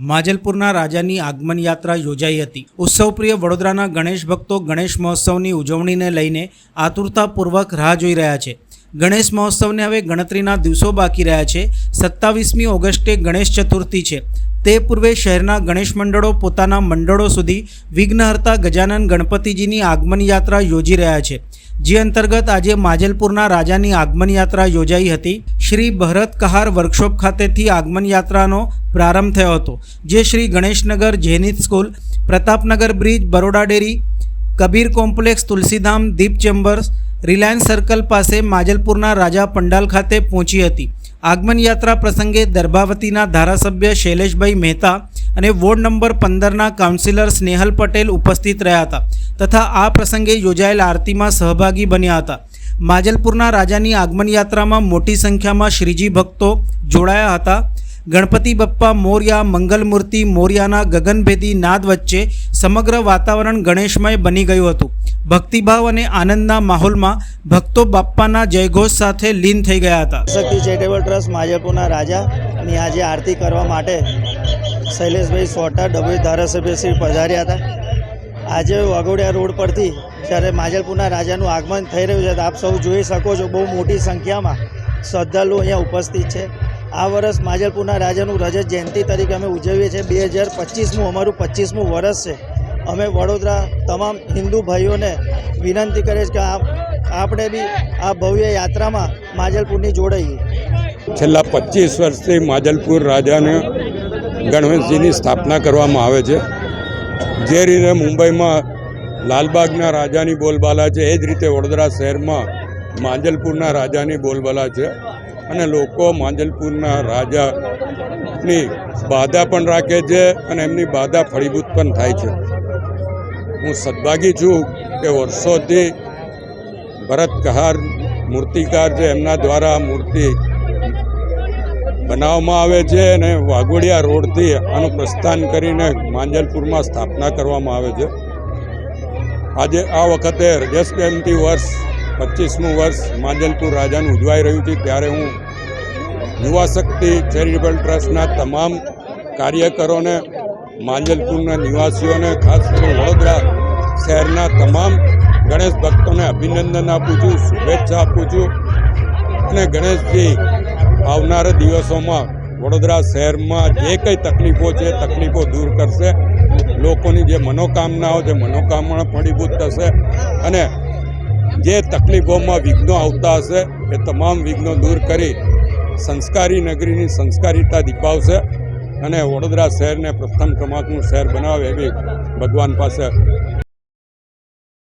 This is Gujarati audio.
માજલપુરના રાજાની આગમન યાત્રા યોજાઈ હતી. ઉત્સવપ્રિય વડોદરાના ગણેશ ભક્તો ગણેશ મહોત્સવની ઉજવણીને લઈને આતુરતાપૂર્વક રાહ જોઈ રહ્યા છે. ગણેશ મહોત્સવને હવે ગણતરીના દિવસો બાકી રહ્યા છે. સત્તાવીસમી ઓગસ્ટે ગણેશ ચતુર્થી છે. તે પૂર્વે શહેરના ગણેશ મંડળો પોતાના મંડળો સુધી વિઘ્નહર્તા ગજાનન ગણપતિજીની આગમન યાત્રા યોજી રહ્યા છે. જે અંતર્ગત આજે માજલપુરના રાજાની આગમન યાત્રા યોજાઈ હતી. શ્રી ભરત કહાર વર્કશોપ ખાતેથી આગમન યાત્રાનો પ્રારંભ થયો હતો, જે Shri Ganeshnagar Jainit school, Pratapnagar bridge, Baroda dairy, Kabir complex, Tulsidham, Deep chambers, Reliance circle પાસે માજલપુરના રાજા પંડાલ ખાતે પહોંચી હતી. આગમન યાત્રા પ્રસંગે દર્ભાવતીના ધારાસભ્ય શૈલેષભાઈ મહેતા અને વોર્ડ નંબર પંદરના કાઉન્સિલર સ્નેહલ પટેલ ઉપસ્થિત રહ્યા હતા તથા આ પ્રસંગે યોજાયેલ આરતીમાં સહભાગી બન્યા હતા. માજલપુરના રાજાની આગમન યાત્રામાં મોટી સંખ્યામાં શ્રીજી ભક્તો જોડાયા હતા. ગણપતિ બપ્પા મોર્યા, મંગલમૂર્તિ મોર્યાના ગગનભેદી નાદ વચ્ચે સમગ્ર વાતાવરણ ગણેશમય બની ગયું હતું. ભક્તિભાવ અને આનંદના માહોલમાં ભક્તો બાપ્પાના જયઘોષ સાથે લીન થઈ ગયા હતા. શક્તિ ચેરિટેબલ ટ્રસ્ટ માજલપુરના રાજાની આજે આરતી કરવા માટે શૈલેષભાઈ સોટા ડબલ ધારાસભ્ય શ્રી પધાર્યા હતા. આજે વાઘોડિયા રોડ પરથી જ્યારે માજલપુરના રાજાનું આગમન થઈ રહ્યું છે આપ સૌ જોઈ શકો છો બહુ મોટી સંખ્યામાં શ્રદ્ધાળુ અહીંયા ઉપસ્થિત છે. આ વર્ષ માજલપુરના રાજાનું રજત જયંતિ તરીકે અમે ઉજવીએ છીએ. બે હજાર પચીસમું અમારું પચીસમું વર્ષ છે. અમે વડોદરા તમામ હિન્દુ ભાઈઓને વિનંતી કરીએ છીએ કે આપ આપણે બી આ ભવ્ય યાત્રામાં માજલપુરની જોડાઈએ. છેલ્લા પચીસ વર્ષથી માજલપુર રાજાને ગણેશજીની સ્થાપના કરવામાં આવે છે. જે રીતે મુંબઈમાં લાલબાગના રાજાની બોલબાલા છે. એ જ રીતે વડોદરા શહેરમાં માંજલપુરના રાજાની બોલબાલા છે. અને લોકો માંજલપુરના રાજાની બાધા પણ રાખે છે અને એમની બાધા ફળીભૂત પણ થાય છે. હું સદભાગી છું કે વર્ષોથી ભરત કહાર મૂર્તિકાર છે. એમના દ્વારા મૂર્તિ બનાવવામાં આવે છે અને વાઘોડિયા રોડથી આનું પ્રસ્થાન કરીને માંજલપુરમાં સ્થાપના કરવામાં આવે છે. આજે આ વખતે રજસ જયંતિ વર્ષ પચીસમું વર્ષ માંજલપુર રાજાનું ઉજવાઈ રહ્યું છે, ત્યારે હું યુવા શક્તિ ચેરિટેબલ ટ્રસ્ટના તમામ કાર્યકરોને, માંજલપુરના નિવાસીઓને, ખાસ કરીને વડોદરા શહેરના તમામ ગણેશ ભક્તોને અભિનંદન આપું છું, શુભેચ્છા આપું છું. અને ગણેશજી, આવનારા દિવસોમાં વડોદરા શહેરમાં જે કંઈ તકલીફો છે તકલીફો દૂર કરશે. લોકોની જે મનોકામનાઓ છે, મનોકામના ફળીભૂત થશે. અને જે તકલીફોમાં વિઘ્નો આવતા હશે એ તમામ વિઘ્નો દૂર કરી સંસ્કારી નગરીની સંસ્કારિતા દીપાવશે અને વડોદરા શહેરને પ્રથમ ક્રમાંકનું શહેર બનાવે એવી ભગવાન પાસે